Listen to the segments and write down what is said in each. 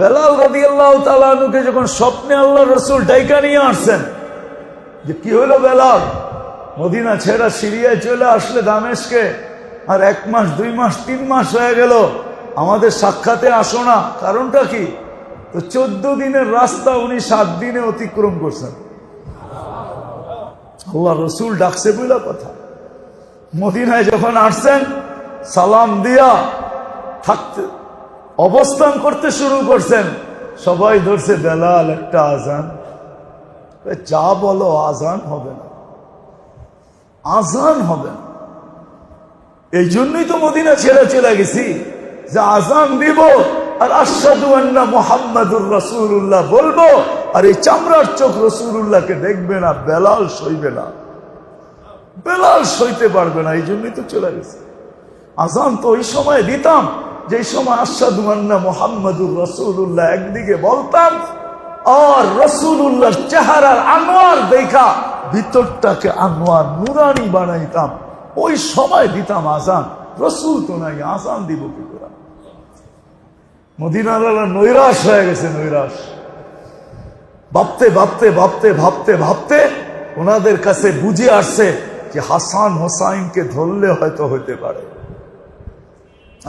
বেলাল রাদি আল্লাহ তালুকে যখন স্বপ্নে আল্লাহ রসুল ডাইকা নিয়ে আসছেন, যে কি হলো বেলাল? মদিনা ছেড়া সিরিয়ায় চলে আসলে দামেশকে, আর এক মাস, দুই মাস, তিন মাস হয়ে গেল, আমাদের সাক্ষাতে আসো না, কারণটা কি? তো চোদ্দ দিনের রাস্তা উনি সাত দিনে অতিক্রম করছেন। আল্লাহ রসুল ডাকছে বলে কথা। মদিনায় যখন আসছেন, সালাম দিয়া থাকতে অবস্থান করতে শুরু করছেন। সবাই ধরছে, বেলাল একটা আজান। যা বলো, আজান হবে না। আজান হবে না। এই জন্যই তো মদিনা ছেড়ে চলে গেছি যে আজান দিব আর আসাদু আন্না মোহাম্মদুর রসুল্লাহ বলব। আর এই চামড়ার চোখ রসুল্লাহকে দেখবে না, বেলাল সইবে না। বেলাল সইতে পারবে না, এই জন্যই তো চলে গেছে। আজান তো ওই সময় দিতাম। যে সময় আসাদু আন্না মোহাম্মদুর রসুল্লাহ একদিকে বলতাম, আর রসুল্লাহর চেহারার আনোয়ার দেখা, ভিতরটাকে আনোয়ার নুরানি বানাইতাম। ওই সময় দিতাম আজান রসুল তো নাই আজান দিব কি করে? মদিনার নৈরাশ হয়ে গেছে নৈরাশ। ভাবতে ভাবতে ভাবতে ভাবতে ভাবতে ওনাদের কাছে বুঝে আসছে যে হাসান হোসাইনকে ধরলে হয়তো হইতে পারে।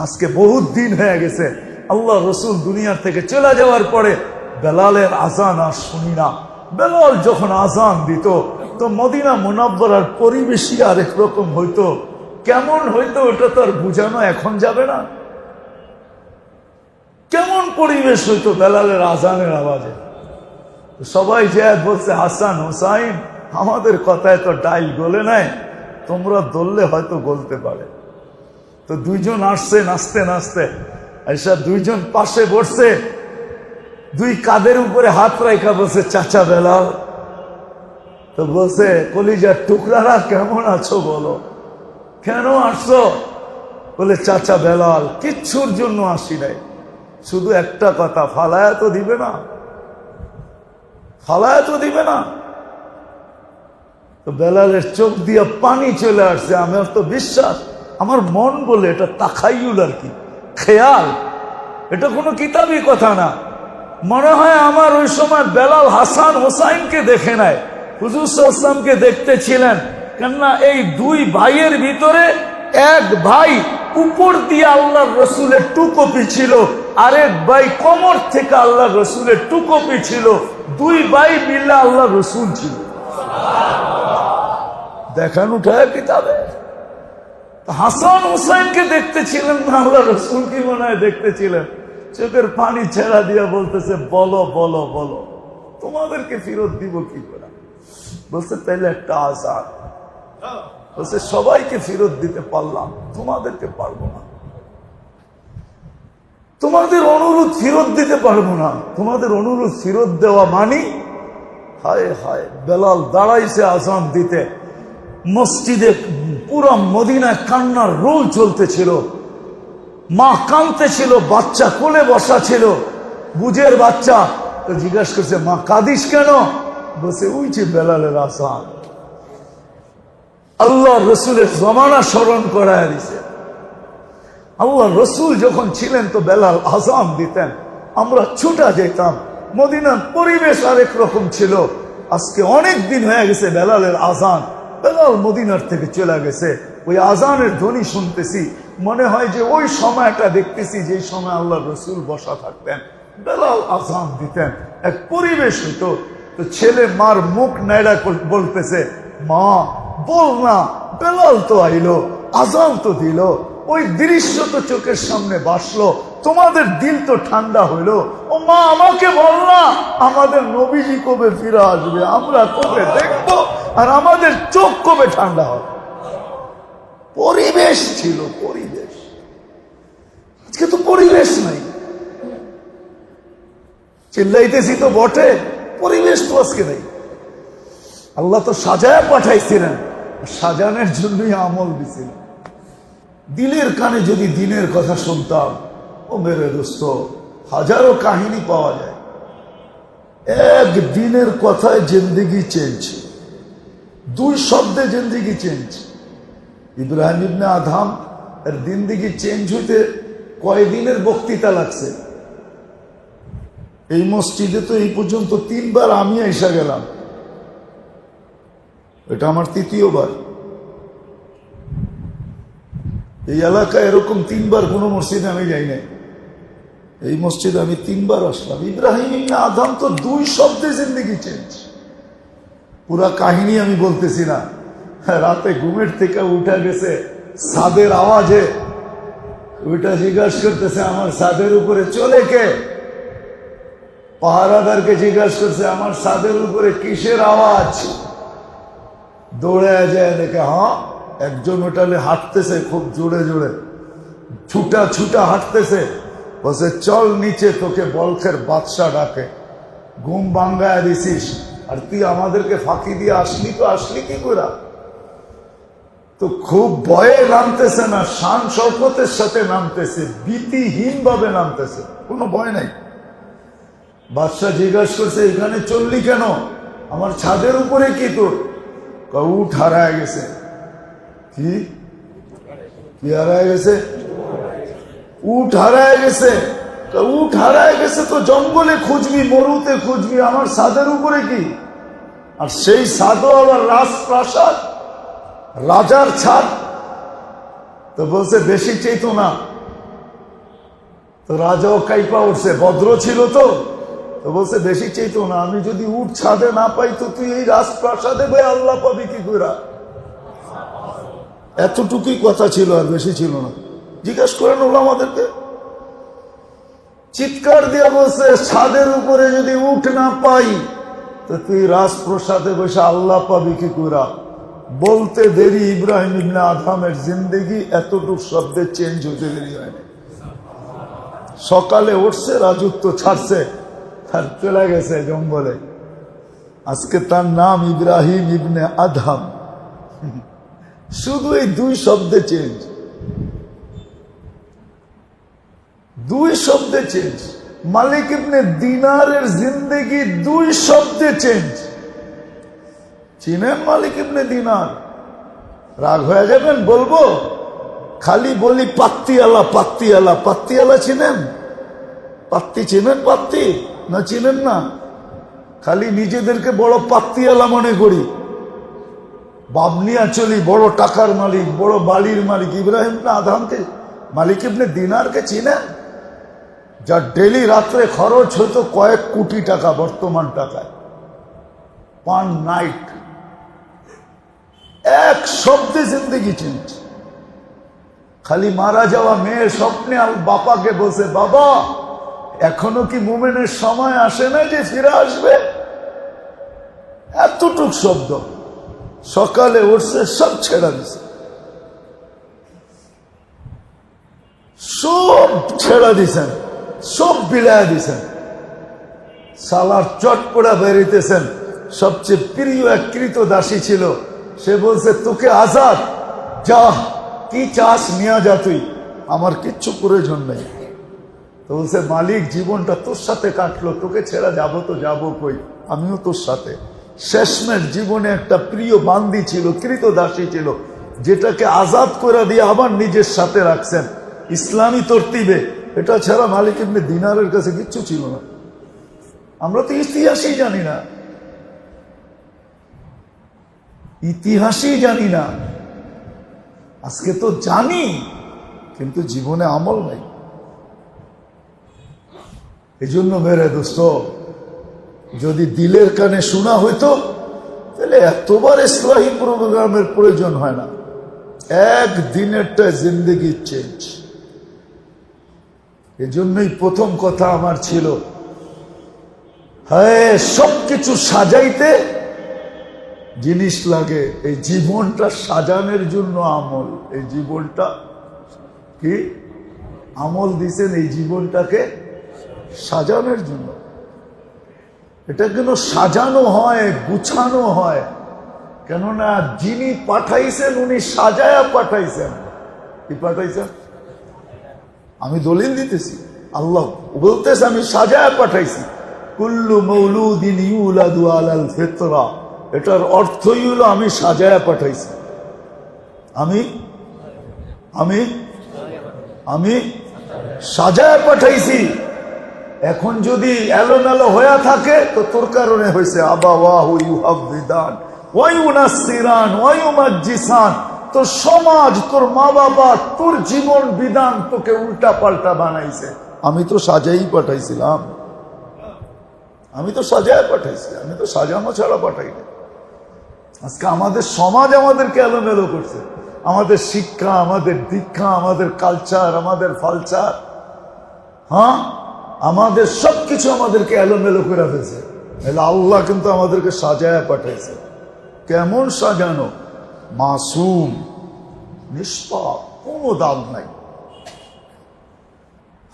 আজকে বহুত দিন হয়ে গেছে। আল্লাহ রসুল দুনিয়ার থেকে চলে যাওয়ার পরে বেলালের আজান আর শুনি না। বেলাল যখন আজান দিত, তো মদিনা মোনাব্বরার পরিবেশই আর একরকম হইতো? কেমন হইতো ওটা তো আর বুঝানো এখন যাবে না। কেমন পরিবেশ হইতো বেলালের আজানের আওয়াজে? সবাই যে বলছে, হাসান হোসাইন, আমাদের কথায় তো ডাইল গলে নেয় তোমরা দললে হয়তো গলতে পারে। তো দুইজন আসছে, নাচতে নাচতে। আইসা দুইজন পাশে বসছে। দুই কাদের উপরে হাত রাখা বসে চাচা বেলাল। তো বলছে, কলিজার টুকরারা কেমন আছো বলো? কেন আসছো? বলে, চাচা বেলাল, কিচ্ছুর জন্য আসি নাই। শুধু একটা কথা ফালায়া তো দিবে না। ফালায়া তো দিবে না। তো বেলালের চোখ দিয়ে পানি চলে আসছে, আমার তো বিশ্বাস আমার মন বলে এটা তাকাইউল আর কি। খেয়াল। এটা কোনো কিতাবই কথা না। মনে হয় আমার ওই সময় বেলাল হাসান হোসাইনকে দেখে নেয় হুজুর দেখতে ছিলেন কেননা এই দুই ভাইয়ের ভিতরে এক ভাই উপর দিয়ে আল্লাহর রসুলের টুকপি ছিল, আরেক ভাই কমর থেকে আল্লাহ রসুলের টুকপি ছিল। দুই ভাই মিলে আল্লাহ রসুল ছিল। দেখান উঠায় কিতাবে। হাসান হুসাইনকে দেখতে ছিলেন না, আল্লাহ রসুল কি মনে হয় দেখতে ছিলেন চোখের পানি ছেড়া দিয়া বলতেছে, বলো বলো বলো। তোমাদেরকে ফেরত দিব কি করে? বলছে, তাইলে একটা আজাদ বলছে, সবাইকে ফেরত দিতে পারলাম, তোমাদেরকে পারব না। তোমাদের অনুরোধ ফেরত দিতে পারব না। তোমাদের অনুরোধ ফেরত দেওয়া মানি হায় হায়, বেলাল দাঁড়াইছে আজান দিতে। মসজিদে পুরো মদিনায় কান্নার রোল চলতেছিল। মা কানতে ছিল বাচ্চা কোলে বসা ছিল। বুঝের বাচ্চা তো জিজ্ঞাসা করছে, মা, কাদিস কেন? বসে উইছে বেলালের আসান আল্লাহ রসুলের জমানা স্মরণ করায় দিছে। আল্লাহ রসুল যখন ছিলেন তো বেলাল আজান দিতেন, আমরা ছুটা যেতাম। মদিনার পরিবেশ আরেক রকম ছিল। আজকে অনেক দিন হয়ে গেছে বেলালের আজান। বেলাল মদিনার থেকে চলে গেছে। ওই আজানের ধ্বনি শুনতেছি। মনে হয় যে ওই সময়টা দেখতেছি যে সময় আল্লাহ রসুল বসা থাকতেন। বেলাল আজান দিতেন। এক পরিবেশ হইতো। তো ছেলে মার মুখ নাইড়া বলতেছে, মা, বল না, বেলাল তো আইলো, আজান তো দিল। ওই দৃশ্য তো চোখের সামনে বাসলো। তোমাদের দিল তো ঠান্ডা হইল। ও মা, আমাকে বল না, আমাদের নবীজি কবে ফিরে আসবে? আমরা কবে দেখব? আর আমাদের চোখ কবে ঠান্ডা হবে? পরিবেশ ছিল, পরিবেশ। আজকে তো পরিবেশ নাই। চিল্লাইতেছি তো বটে, পরিবেশ তো আজকে নেই। আল্লাহ তো সাজায় পাঠাইছিলেন সাজানোর জন্যই আমল দিছিলেন। দিলের কানে যদি দিনের কথা শুনতাম, ও মেরে দোস্ত, হাজারো কাহিনী পাওয়া যায়। এক দিনের কথায় জিন্দিগি চেঞ্জ। দুই শব্দে জিন্দিগি চেঞ্জ ইব্রাহিম ইবনে আধাম এর দিনদিগি চেঞ্জ হইতে কয়দিনের বক্তৃতা লাগছে। এই মসজিদে তো এই পর্যন্ত তিনবার আমি এসে গেলাম। এটা আমার তৃতীয়বার। এই এলাকায় এরকম তিনবার কোনো মসজিদে আমি যাই নাই। এই মসজিদে আমি তিনবার আসলাম। ইব্রাহিম আদম তো দুই শব্দে জিন্দগি চেঞ্জ পুরা কাহিনী আমি বলতেছি না। রাতে ঘুমের থেকে উঠে গেছে সাদের আওয়াজে। ওইটা জিজ্ঞাসা করতেছে, আমার সাদের উপরে চলে কে? পাহারাদারকে জিজ্ঞাসা করছে, আমার সাদের উপরে কিসের আওয়াজ? দৌড়ে যায়, দেখে হ্যাঁ একজন ওটালে হাঁটতেছে, খুব জোরে জোরে। ছুটা ছুটা হাঁটতেছে। বসে চল নিচে, তোকে বলখের বাদশা ডাকে। ঘুম বাঙ্গায় দিছিস। আর তুই আমাদেরকে ফাঁকি দিয়ে আসলি তো আসলি কি করে? তো খুব ভয়ে নামতেছে না, শান শওকতের সাথে নামতেছে ভীতিহীন ভাবে নামতেছে, কোনো ভয় নাই। বাদশাহ জিজ্ঞাসা করছে, এখানে চললি কেন? আমার ছাদের উপরে কি তোর? উঠ, হারায় গেছে। কি হারায় গেছে? উঠ, হারায় গেছে। উঠ, হারায় গেছে তো জঙ্গলে খুঁজবি, মরুতে খুঁজবি, আমার ছাদের উপরে কি? আর সেই ছাদও আবার রাজপ্রাসাদ, রাজার ছাদ। তো বলছে, বেশি চেতো না। তো রাজাও কাইপা উঠছে, ভদ্র ছিল তো। তো বলছে, বেশি চেতো না, আমি যদি উঠ ছাদে না পাই তো তুই এই রাজপ্রাসাদে বই আল্লাহ পাবি কি কইরা? এতটুকুই কথা ছিল আর বেশি ছিল না। জিজ্ঞেস করেন ওলা আমাদেরকে চিৎকার দিয়ে বলছে, ছাদের উপরে যদি উঠ না পাই, তো তুই রাজপ্রসাদে বসে আল্লাহ পাবি কি কইরা বলতে দেরি ইব্রাহিম ইবনে আধামের জিন্দেগি, এতটুক শব্দে চেঞ্জ হতে দেরি হয়নি সকালে উঠছে, রাজত্ব ছাড়ছে আর চলে গেছে জঙ্গলে। আজকে তার নাম ইব্রাহিম ইবনে আধাম শুধু এই দুই শব্দে চেঞ্জ দুই শব্দে চেঞ্জ মালিক ইবনে দিনারের জিন্দেগি দুই শব্দে চেঞ্জ চিনেন মালিক ইবনে দিনার? রাগ হয়ে যাবেন, বলব? খালি বলি পাত্তিওয়ালা পাত্তিওয়ালা পাত্তিওয়ালা চিনেন? পাত্তি চিনেন পাত্তি? না চিনেন না? খালি নিজেদেরকে বড় পাত্তিওয়ালা মনে করি। বাবনিয়া চলি, বড় টাকার মালিক, বড় বালির মালিক। ইব্রাহিম না আধামকে মালিক ইবনে দিনারকে চিনেন? যার ডেলি রাত্রে খরচ হতো কয়েক কোটি টাকা, বর্তমান টাকায়। পান নাইট। এক শব্দে জিন্দগি চেঞ্জ খালি মারা যাওয়া মেয়ের স্বপ্নে বাপাকে বসে বাবা, এখনও কি মোমেনের সময় আসে না যে ফিরে আসবে? এতটুক শব্দ। সকালে উঠছে, সব ছেড়া দিছে। সব ছেড়া দিছেন। সব বিলায় দিছেন। সালার চটপড়া বেরিতেছেন সবচেয়ে প্রিয় এক কৃত দাসী ছিল। সে বলছে, তোকে আজাদ। যা, কি চাস নিয়ে যা তুই। আমার কিচ্ছু প্রয়োজন নেই। তো বলছে, মালিক, জীবনটা তোর সাথে কাটলো। তোকে ছেড়া যাব তো যাব কই? আমিও তোর সাথে। শেষমের জীবনে একটা প্রিয় বান্দি ছিল, কৃত দাসী ছিল, যেটাকে আজাদ করে দিয়ে আবার নিজের সাথে রাখছেন। ইসলামী তরতিবে এটা ছাড়া মালিক এমনি দিনারের কাছে কিচ্ছু ছিল না। আমরা তো ইতিহাসই জানি না। ইতিহাসই জানি না। আজকে তো জানি, কিন্তু জীবনে আমল নাই। এই জন্য মেরে দোস্ত, যদি দিলের কানে শোনা হইতো, তাহলে এতবার ইসলাহী প্রোগ্রামের প্রয়োজন হয় না। একদিনেরটা জিন্দগি চেঞ্জ এজন্যই প্রথম কথা আমার ছিল হ্যাঁ সবকিছু সাজাইতে জিনিস লাগে। এই জীবনটা সাজানোর জন্য আমল। এই জীবনটা কি? আমল দিছেন এই জীবনটাকে সাজানোর জন্য। এটা কেন সাজানো হয়, গুছানো হয়? কেননা যিনি পাঠাইছেন, উনি সাজায়া পাঠাইছেন। কি পাঠাইছেন? আমি দলিল দিতেছি। আল্লাহ বলতেছে, আমি সাজায়া পাঠাইছি। কুল্লু মৌলুদিন ইউলাদু এটার অর্থই হলো, আমি সাজায়া পাঠাইছি। আমি? আমি? আমি সাজায়া পাঠাইছি। এখন যদি এলোমেলো হয়ে থাকে, তো তোর কারণে হয়েছে আবা ওয়াহু ইউহাবিদান ওয়াইউনাসিরান ওয়াইউমাজ্জিসান তোর সমাজ, তোর মা বাবা তোর জীবন বিধান তোকে উল্টা পাল্টা বানাইছে। আমি তো সাজাই পাঠাইছিলাম। আমি তো সাজায় পাঠাইছি, আমি তো সাজানো ছাড়া পাঠাইনি আজকে আমাদের সমাজ আমাদেরকে এলোমেলো করছে। আমাদের শিক্ষা, আমাদের দীক্ষা, আমাদের কালচার আমাদের ফালচার হ্যাঁ? আমাদের সবকিছু আমাদেরকে এলোমেলো করে ফেলছে। আল্লাহ কিন্তু আমাদেরকে সাজায় পাঠাইছে। কেমন সাজানো? মাসুম, নিষ্পাপ, কোনো দাম নাই।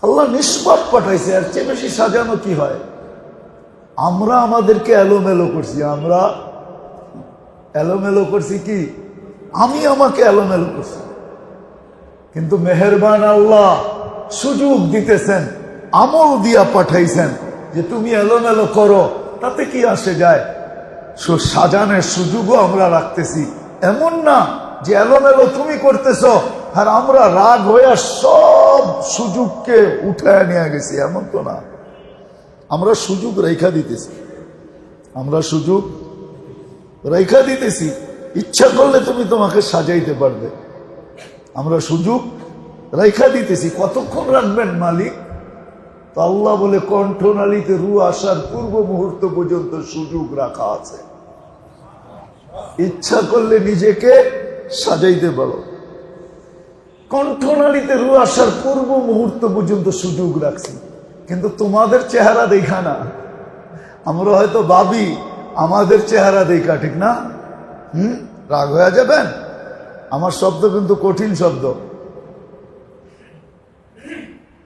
আল্লাহ নিষ্পাপ পাঠাইছে আর চেয়ে বেশি সাজানো কি হয়? আমরা আমাদেরকে এলোমেলো করছি, আমরা এলোমেলো করছি কি? আমি আমাকে এলোমেলো করছি। কিন্তু মেহেরবান আল্লাহ সুযোগ দিতেছেন, আমল দিয়া পাঠাইছেন যে তুমি এলোমেলো করো, তাতে কি আসে যায়? সাজানের সুযোগও আমরা রাখতেছি। এমন না যে এলোমেলো তুমি করতেছ আর আমরা রাগ হয়ে সব সুযোগকে উঠায় নিয়ে গেছি, এমন তো না। আমরা সুযোগ রেখা দিতেছি। আমরা সুযোগ রেখা দিতেছি। ইচ্ছা করলে তুমি তোমাকে সাজাইতে পারবে। আমরা সুযোগ রেখা দিতেছি। কতক্ষণ রাখবেন মালিক? তো আল্লাহ বলে, কণ্ঠনালীতে রু আসার পূর্ব মুহূর্ত পর্যন্ত সুযোগ রাখা আছে। ইচ্ছা করলে নিজেকে সাজাইতে পারো। কণ্ঠনালীতে রু আসার পূর্ব মুহূর্ত পর্যন্ত সুযোগ রাখছি। কিন্তু তোমাদের চেহারা দেখা না। আমরা হয়তো ভাবি, আমাদের চেহারা দেখা ঠিক না। হুম? রাগ হয়ে যাবেন? আমার শব্দ কিন্তু কঠিন শব্দ।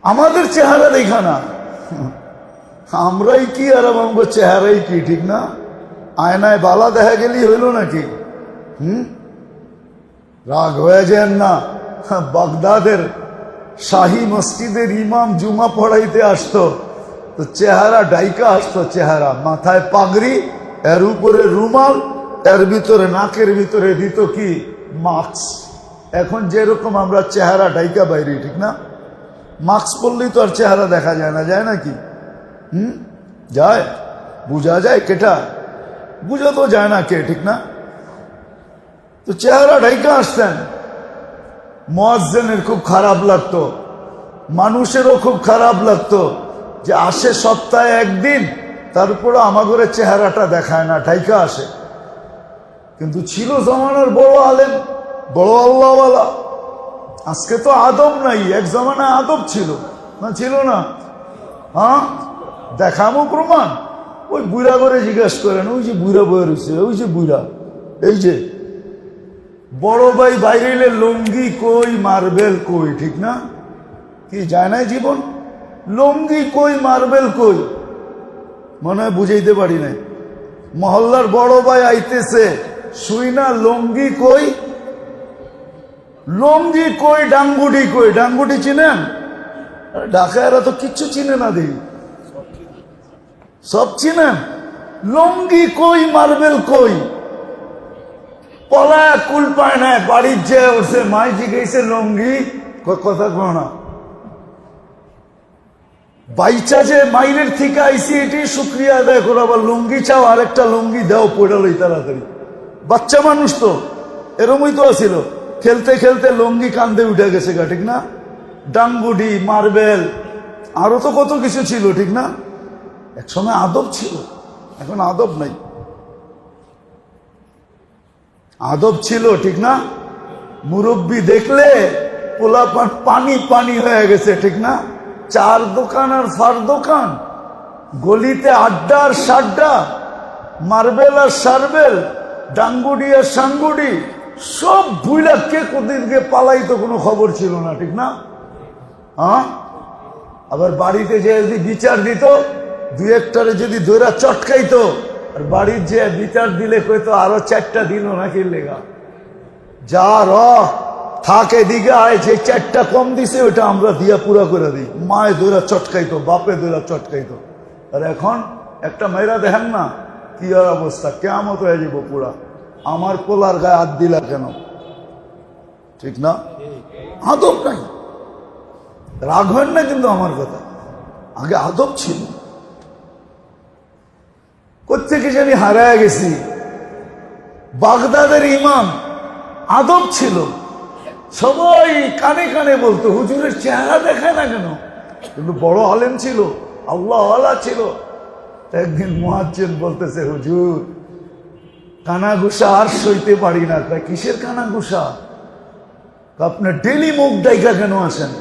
আমাদের চেহারা দেখা না। আমরাই কি আর আমার চেহারাই কি, ঠিক না? আয়নায় বালা দেখা গেলেই হইল নাকি? হুম? রাগ হয়ে যান না। বাগদাদের শাহী মসজিদের ইমাম জুমা পড়াইতে আসতো। তো চেহারা ডাইকা আসতো চেহারা। মাথায় পাগড়ি, এর উপরে রুমাল, এর ভিতরে নাকের ভিতরে দিত কি? মাস্ক। এখন যেরকম আমরা চেহারা ডাইকা বাইরে, ঠিক না? মাস্ক পরলেই তো আর চেহারা দেখা যায় না, যায় নাকি? হুম? যায়। বোঝা যায় কেটা? বুঝা তো যায় না কে ঠিক না তো চেহারা ডাইকা আসতেন মোয়াজ্জেনের খুব খারাপ লাগতো মানুষেরও খুব খারাপ লাগতো যে আসে সপ্তাহে একদিন তারপরে আমাগরে চেহারাটা দেখায় না ঢাইকা আসে কিন্তু ছিল জমানার বড় আলেম বড় আল্লাহওয়ালা আজকে তো আদব নাই এক জমানায় আদব ছিল না ছিল না হ্যাঁ দেখামো প্রমাণ ওই বুড়া করে জিজ্ঞেস করেন, ওই যে বুড়া বয়ে রয়েছে, ওই যে বুড়া, এই যে, বড় ভাই বাইরে লঙ্গি কই মার্বেল কই, ঠিক না? কি যায় নাই জীবন? লঙ্গি কই মার্বেল কই? মনে হয় বুঝাইতে পারি নাই। মহল্লার বড় ভাই আইতেছে, শুই না, লঙ্গি কই? লঙ্গি কই, ডাঙ্গুটি কই? ডাঙ্গুটি চিনেন? ঢাকায়রা তো কিচ্ছু চিনে না দেখি সব চিনেন? লঙ্গি কই, মার্বেল কই? পলা কুল পায় না, বাড়ির যে ওসে মাই জিজ্ঞেসে লঙ্গি কথা কো না। বাইচা যে মাইলের থেকে আইসি এটি, শুক্রিয়া আদায় করো, আবার লুঙ্গি চাও, আরেকটা লুঙ্গি দাও পড়ালোই তাড়াতাড়ি। বাচ্চা মানুষ তো, এরমই তো আছিল। খেলতে খেলতে লুঙ্গি কান্দে উঠে গেছে গা, ঠিক না? ডাঙ্গুডি, মার্বেল, আরও তো কত কিছু ছিল, ঠিক না? একসময় আদব ছিল, এখন আদব নাই। আদব ছিল, ঠিক না? মুরব্বী দেখলে পোলাপান পানি পানি হয়ে গেছে, ঠিক না? চার দোকান আর ফার দোকান, গলিতে আড্ডা আর সাড্ডা, মার্বেল আর সার্বেল, ডাঙ্গুডি আর সাঙ্গুডি, সব ভুইলা কে কোদিনকে পালাইতো কোনো খবর ছিল না, ঠিক না? হ্যাঁ আবার বাড়িতে যে যদি বিচার দিত দু একটারে যদি দৈরা চটকাইতো, আর বাড়ির যে বিচার দিলে কইতো আরও চারটা দিল নাকি লেগা। যা র, থাক এদিকে আয়, যে চারটা কম দিছে ওটা আমরা দিয়া পুরা করে দিই। মায়ে দৈরা চটকাইতো, বাপে দৈরা চটকাইতো। আর এখন একটা মেয়েরা দেখেন না, কি আর অবস্থা কেমত হয়ে যাব পুরা। আমার পোলার গায়ে হাত দিলা কেন? ঠিক না? আদব নাই। রাগ হয় না কিন্তু আমার কথা। আগে আদব ছিল। কোথেকে জানি হারায় গেছি? বাগদাদের ইমাম আদব ছিল। সবাই কানে কানে বলতো হুজুরের চেহারা দেখায় না কেন? কিন্তু বড় আলেম ছিল আল্লাহ আল্লাহ ছিল। একদিন মহাজ্জেন বলতেছে হুজুর কানা ঘুষা আর সইতে পারি না। কয়, কিসের কানা ঘুষা আপনার ডেলি মুখ ডাইকা কেন আসেন?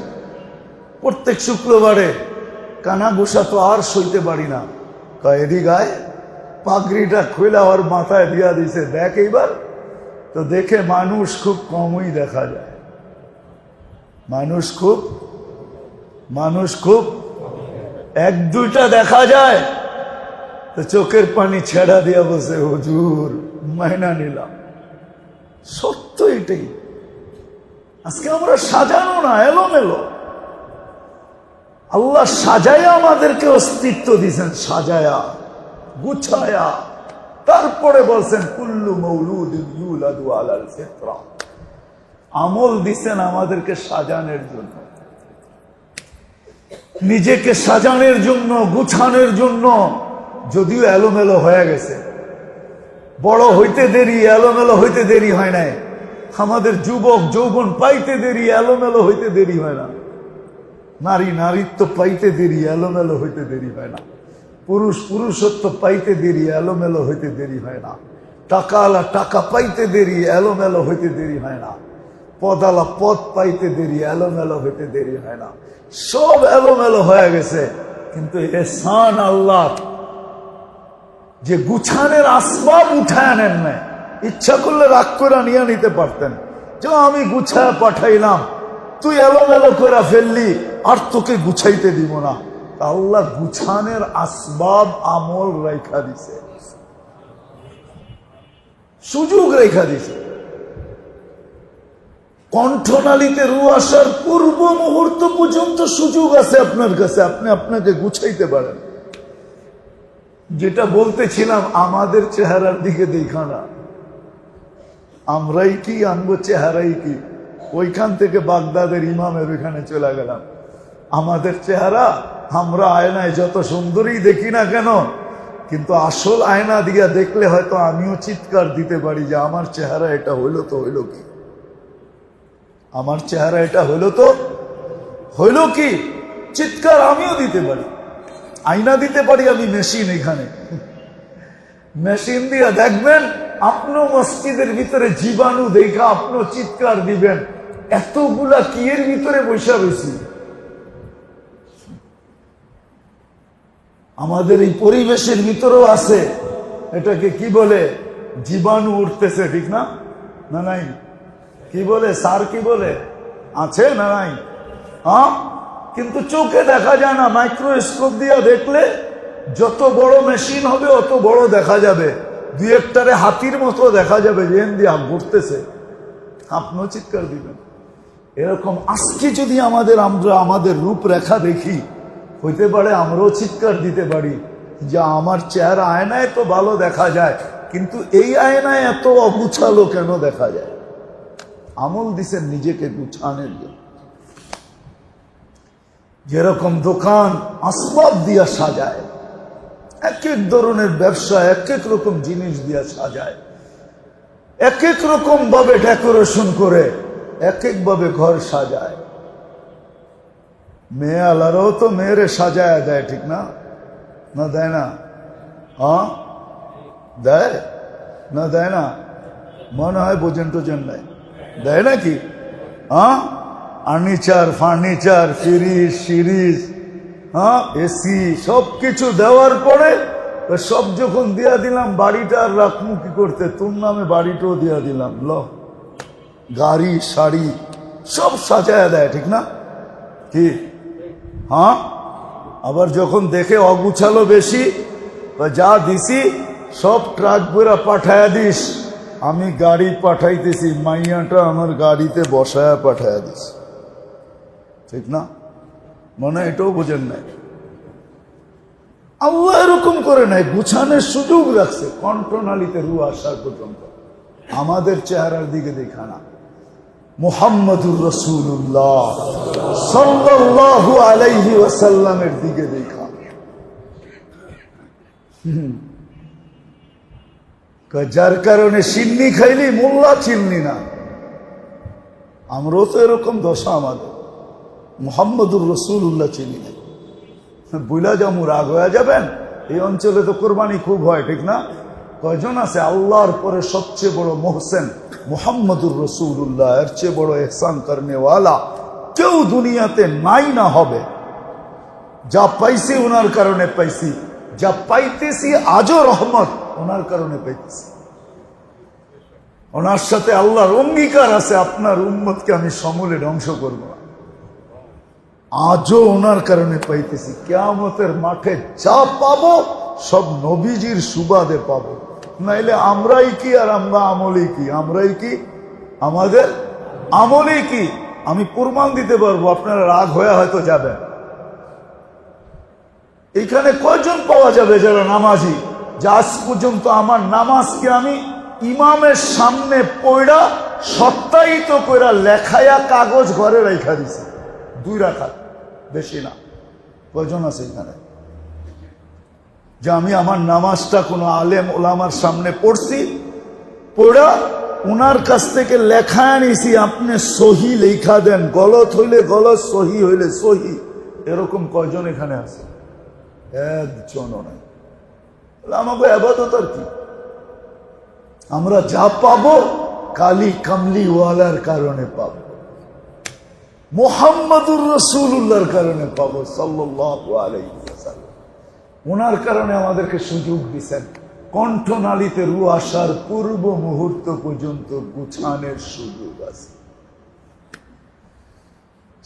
প্রত্যেক শুক্রবারে কানা ঘুষা তো আর সইতে পারি না। কয় এদিক আয়। পাগড়িটা খোলা ওর মাথায় দিয়া দিছে। দেখ এইবার। তো দেখে মানুষ খুব কমই দেখা যায়। মানুষ খুব মানুষ খুব এক দুইটা দেখা যায়। তো চোখের পানি ছেড়া দিয়া বসে হুজুর, মাইনা নিলাম। সত্য এটাই। আজকে আমরা সাজানো না এলো এলোমেলো। আল্লাহ সাজায়া আমাদেরকে অস্তিত্ব দিয়েছেন, সাজায়া। গুছায়া তারপরে বলছেন, কুল্লু মৌলুদ আমল দিছেন আমাদেরকে সাজানোর জন্য। নিজেকে সাজানোর জন্য, গুছানোর জন্য যদিও এলোমেলো হয়ে গেছে। বড় হইতে দেরি, এলোমেলো হইতে দেরি হয় নাই। আমাদের যুবক, যৌবন পাইতে দেরি, এলোমেলো হইতে দেরি হয় না। নারী, নারীত্ব পাইতে দেরি, এলোমেলো হইতে দেরি হয় না। পুরুষ পুরুষত্ব পাইতে দেরি, এলোমেলো হইতে দেরি হয় না। টাকালা টাকা পাইতে দেরি, এলোমেলো হইতে দেরি হয় না। পদালা পদ পাইতে দেরি, এলোমেলো হইতে দেরি হয় না। সব এলোমেলো হয়ে গেছে। কিন্তু এসান আল্লাহ, যে গুছানের আসবাব উঠায় আনেন নাই, ইচ্ছা করলে রাগ করে নিয়ে নিতে পারতেন। যে আমি গুছায় পাঠাইলাম, তুই এলোমেলো করে ফেললি, আর তোকে গুছাইতে দিব না। আল্লাহ গুছানের আসবাব আমল রেখা দিছে। সুযোগ রেখা দিছে। কণ্ঠনালীতে রু আসার পূর্ব মুহূর্ত পর্যন্ত সুযোগ আছে আপনার কাছে, আপনি আপনাকে গুছাইতে পারেন। যেটা বলতেছিলাম, আমাদের চেহারার দিকে দেখা না। আমরাই কি, আনব চেহারাই কি? ওইখান থেকে বাগদাদের ইমামের ওইখানে চলে গেলাম। আমাদের চেহারা আমরা আয়নায় যত সুন্দরই দেখি না কেন, কিন্তু আসল আয়না দিয়া দেখলে হয়তো আমিও চিৎকার দিতে পারি যে আমার চেহারা এটা হইল তো হইল কি? আমার চেহারা এটা হইল তো হইল কি? চিৎকার আমিও দিতে পারি। আয়না দিতে পারি আমি মেশিন এখানে। মেশিন দিয়ে দেখবেন, আপনিও মসজিদের ভিতরে জীবাণু দেখা, আপনিও চিৎকার দিবেন। এতগুলা কি এর ভিতরে বৈশা বেশি আমাদের এই পরিবেশের ভিতরেও আছে। এটাকে কি বলে? জীবাণু উঠতেছে, ঠিক না? না, নাই? কি বলে? সার কি বলে? আছে না, নাই? হ্যাঁ কিন্তু চোখে দেখা যায় না। মাইক্রোস্কোপ দিয়ে দেখলে যত বড় মেশিন হবে, অত বড় দেখা যাবে। দুই একটারে হাতির মতো দেখা যাবে এন দিয়ে ঘুরতেছে। আপনিও চিৎকার দিবেন। এরকম আজকে যদি আমাদের আমরা, আমাদের রূপরেখা দেখি হইতে পারে আমরাও চিৎকার দিতে পারি যে আমার চেহারা আয়নায় তো ভালো দেখা যায়, কিন্তু এই আয়নায় এত অগুছালো কেন দেখা যায়? আমল দিছেন নিজেকে গুছানোর জন্য। যেরকম দোকান আসবাব দিয়া সাজায়, এক এক ধরনের ব্যবসা, এক এক রকম জিনিস দিয়া সাজায়, এক এক রকম ভাবে ডেকোরেশন করে, এক এক ভাবে ঘর সাজায়। মেয়ে আলারাও তো মেয়েরে সাজায় দেয়, ঠিক না? না দেয় না? হ্যাঁ? দেয়? না দেয় না? মনে হয় বোঝেন টোজেন নাই। দেয় নাকি? হ্যাঁ? ফার্নিচার ফার্নিচার, ফ্রিজ, সিরিজ হ্যাঁ? এসি সব কিছু দেওয়ার পরে সব যখন দিয়া দিলাম, বাড়িটা আর রাখমু কি করতে? তোর নামে বাড়িটাও দিয়া দিলাম, ল। গাড়ি, শাড়ি, সব সাজায় দেয়, ঠিক না? কি? হ্যাঁ? আবার যখন দেখে অগুছালো বেশি, বা যা দিছি, সব ট্রাক বেরা পাঠায়া দিস। আমি গাড়ি পাঠাইতেছি, মাইয়াটা আমার গাড়িতে বসায়া পাঠায়া দিস। ঠিক না? মনে এটাও বোঝেন নাই। আল্লাহ এরকম করে নাই, গুছানোর সুযোগ রাখছে, কণ্ঠনালীতে রু আসার পর্যন্ত। আমাদের চেহারার দিকে দেখা না। মুহাম্মদুর রসুল্লাহ সাল্লাল্লাহু আলাইহি ওয়াসাল্লামের দিকে দেখা। যার কারণে সিন্নি খাইলি, মোল্লা চিনলি না। আমরাও তো এরকম দশা আমাদের। মোহাম্মদুর রসুল্লাহ চিনি না। বুলা জামু রাগ হয়ে যাবেন। এই অঞ্চলে তো কোরবানি খুব হয়, ঠিক না? কয়জন আছে? আল্লাহর পরে সবচেয়ে বড় মোহসেন মোহাম্মদুর রসুল্লাহ এর চেয়ে বড় এহসান করনেওয়ালা কেউ দুনিয়াতে নাই না হবে। যা পাইছি ওনার কারণে পাইছি। যা পাইতেছি আজও রহমত ওনার কারণে পাইতেছি। ওনার সাথে আল্লাহর অঙ্গীকার আছে, আপনার উম্মতকে আমি সমূলে ধ্বংস করব না। আজও ওনার কারণে পাইতেছি। কেয়ামতের মাঠে যা পাবো সব নবীজির সুবাদে পাবো। নাইলে আমরাই কি আর আমরা আমলেই কি? আমরাই কি? আমাদের আমলেই কি? আমি প্রমাণ দিতে পারব, আপনারা রাগ হয়ে হয়তো যাবেন। এখানে কয়জন পাওয়া যাবে যারা নামাজি? যে পর্যন্ত আমার নামাজকে আমি ইমামের সামনে পড়া সত্যায়িত কইরা লেখায়া কাগজ ঘরে রেখা দিছে। দুই রাখা বেশি না। কয়জন আছে এখানে যে আমি আমার নামাজটা কোনো আলেম ওলামার সামনে পড়ছি, পড়া উনার কাছ থেকে লেখা আনিছি, আপনি সহি লেখা দেন, গলত হইলে গলত, সহি হইলে সহি। এরকম কয়জন এখানে আছে? একজনও নাই। আমাকে আবাদত আর কি? আমরা যা পাবো কালি কামলি ওয়ালার কারণে পাবো। মোহাম্মদুর রসুল্লাহর কারণে পাবো আলাইহি ওয়াসাল্লাম। ওনার কারণে আমাদেরকে সুযোগ দিছেন। কণ্ঠনালীতে রু আসার পূর্ব মুহূর্ত পর্যন্ত গুছানের সুযোগ আছে।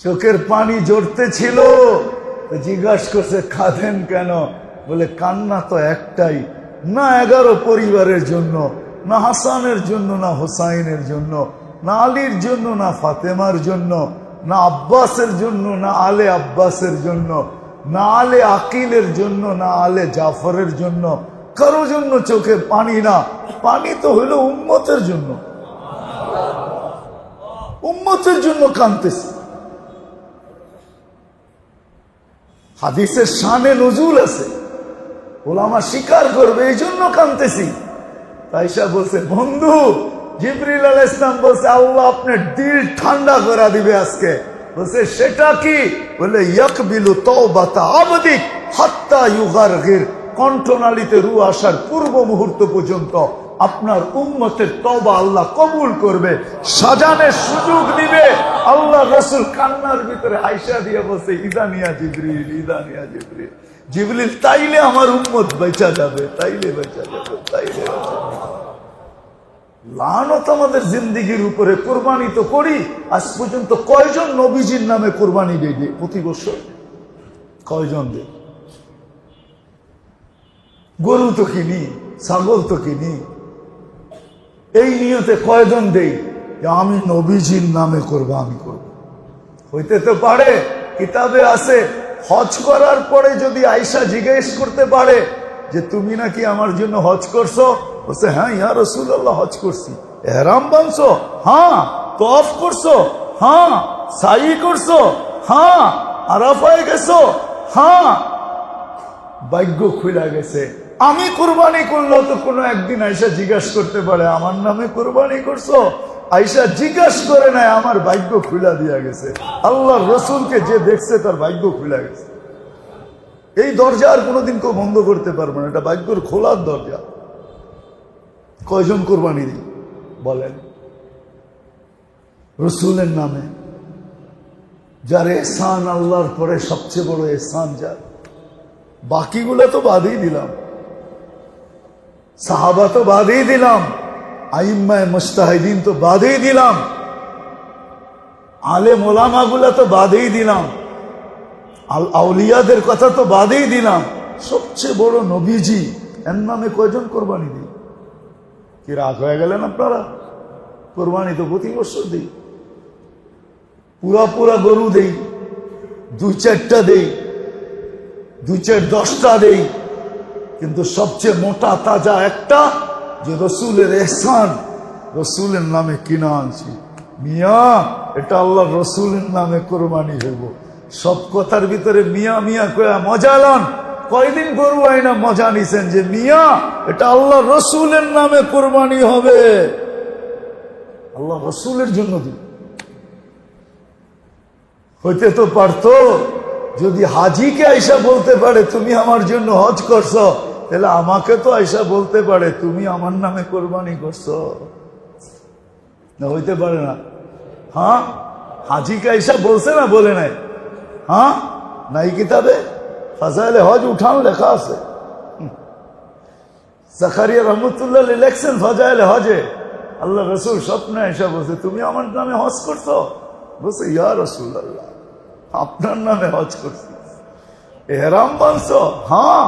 চোখের পানি জড়তে ছিল জিজ্ঞাসা করছে, খাদেন কেন? বলে, কান্না তো একটাই, না এগারো পরিবারের জন্য, না হাসানের জন্য, না হোসাইনের জন্য, না আলীর জন্য, না ফাতেমার জন্য, না আব্বাসের জন্য, না আলে আব্বাসের জন্য না আলে আকিলের জন্য না আলে জাফরের জন্য কারও জন্য চোখে পানি না। পানি তো হইল উম্মতের জন্য। উম্মতের জন্য কানতেছে হাদিসের শানে নজুল আছে। ওলামা স্বীকার করবে এই জন্য কানতেছি তাইসা বলছে, বন্ধু, জিবরিল আল ইসলাম বলছে, আল্লাহ আপনার দিল ঠান্ডা করে দিবে আজকে। বলছে, সেটা কি? বলে, ইয়াকবিলু কণ্ঠনালীতে রু আসার পূর্ব মুহূর্ত পর্যন্ত আপনার তবা আল্লাহ কবুল করবে, সাজানের সুযোগ দিবে। আল্লাহ রসুল কান্নার ভিতরে আইসা দিয়ে বলছে ইদানিয়া জিবরিল ইদানিয়া জিবরিল, তাইলে আমার উম্মত বেচা যাবে, তাইলে বেচা যাবে, তাইলে লানত আমাদের জিন্দিগির উপরে কোরবানি তো করি, আজ পর্যন্ত কয়জন নবীজির নামে কোরবানি দিই প্রতি বছর? কয়জন দেই গরু তো কিনি, ছাগল তো কিনি। এই নিয়তে কয়জন দেই যে আমি নবীজির নামে করব আমি করব। হইতে তো পারে, কিতাবে আছে, হজ করার পরে যদি আয়সা জিজ্ঞেস করতে পারে যে তুমি নাকি আমার জন্য হজ করছ বলছে হ্যাঁ ইয়া রসুল্লাহ হজ করছি। এহরাম বানছো? হ্যাঁ। তফ করছ? হ্যাঁ। সাই করছ? হ্যাঁ। আরাফায় গেছো? হ্যাঁ। ভাগ্য খুলে গেছে। আমি কোরবানি করল তো কোনো একদিন আইসা জিজ্ঞাসা করতে পারে, আমার নামে কোরবানি করছ? আইসা জিজ্ঞাসা করে নাই আমার ভাগ্য খুলা দিয়া গেছে। আল্লাহ রসুলকে যে দেখছে, তার ভাগ্য খুলে গেছে। এই দরজা আর কোনোদিন কেউ বন্ধ করতে পারবে না, এটা ভাগ্যর খোলার দরজা। কয়জন কোরবানি দিই? বলেন। রসুলের নামে। যার এসান আল্লাহর পরে সবচেয়ে বড় এসান যার। বাকিগুলো তো বাদই দিলাম। সাহাবা তো বাদই দিলাম। আইম্মায় মুস্তাহিদিন তো বাদই দিলাম। আলে মোলামাগুলা তো বাদেই দিলাম। আল আউলিয়াদের কথা তো বাদেই দিলাম। সবচেয়ে বড় নবীজি, এর নামে কয়জন কোরবানি দিই? কি রাগ হয়ে গেলেন আপনারা? কোরবানি তো প্রতি বছর দিই। পুরা পুরা গরু দেই দুই চারটা দেই দুই চার দশটা দেই। কিন্তু সবচেয়ে মোটা তাজা একটা, যে রসুলের এহসান, রসুলের নামে কিনা আনছি। মিয়া, এটা আল্লাহ রসুলের নামে কোরবানি হইব। সব কথার ভিতরে মিয়া মিয়া কয়া মজা লন। কয়দিন গরু আইনা মজা নিছেন যে, মিয়া, এটা আল্লাহ রসুলের নামে কোরবানি হবে। আল্লাহ রসুলের জন্য দিন হইতে তো পারতো, যদি হাজিকে আইসা বলতে পারে, তুমি আমার জন্য হজ করছ, তাহলে আমাকে তো আইসা বলতে পারে, তুমি আমার নামে কোরবানি করছ। না, হইতে পারে না। হ্যাঁ? হাজিকে আইসা বলছে না, বলে নাই। হ্যাঁ? নাই কিতাবে? ফাজাইলে হজ উঠান লেখা আছে জাকারিয়া রহমতুল্লাহ লিখছেন ফাজাইলে হজে আল্লাহ রসুল স্বপ্নে এসে বলছে তুমি আমার নামে হজ করছ বলছে ইয়া রসুল আল্লাহ আপনার নামে হজ করছি এহরাম বানছ হ্যাঁ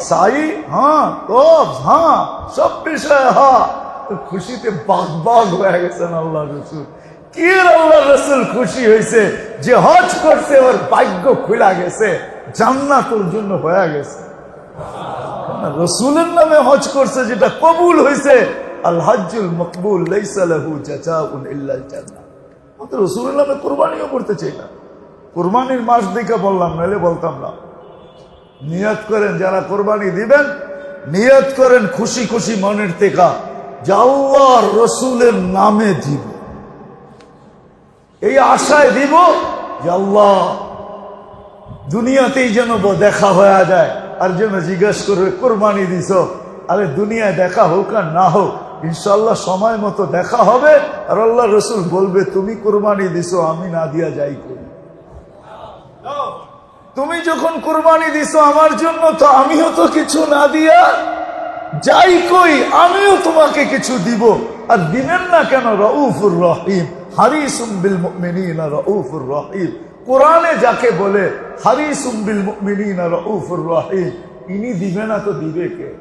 সাই হ্যাঁ কব হ্যাঁ সব বিষয় হ্যাঁ খুশিতে বাগ বাগ হয়ে গেছেন আল্লাহ রসুল কি আল্লাহ রসুল খুশি হয়েছে যে হজ করছে, ওর ভাগ্য খুলা গেছে জান্নাতের জন্য হয়ে গেছে। রসুলের নামে হজ করছে যেটা কবুল হয়েছে আল হজ্জুল মকবুল আমাদের রসুলের নামে কোরবানিও করতে চাই না। কোরবানির মাস দেখে বললাম, নাহলে বলতাম না। নিয়ত করেন, যারা কোরবানি দিবেন, নিয়ত করেন খুশি খুশি মনের থেকে। যে রসুলের নামে দিব। এই আশায় দিব আল্লাহ, দুনিয়াতেই যেন দেখা হয়ে যায়, আর যেন জিজ্ঞেস করবে কোরবানি দিছ। আরে দুনিয়ায় দেখা হোক আর না হোক ইনশাল্লাহ সময় মতো দেখা হবে, আর আল্লাহ রসুল বলবে, তুমি কোরবানি দিছো, আমি না দিয়া যাই করি। তুমি যখন কোরবানি দিছো, আমার জন্য তো আমিও তো কিছু না দিয়া যাই কই, আমিও তোমাকে কিছু দিব। আর দিবেন না কেন, রউফুর রহিম। হারিসুম বিল কোরআনে যাকে বলে হারিসুম বিল মুমিনিনা রউফুর রহিম, ইনি দিবে না তো দিবে কে?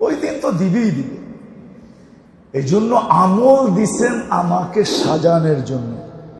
ওই দিন তো দিবেই দিবে। এই জন্য আমল দিছেন আমাকে সাজানের জন্য।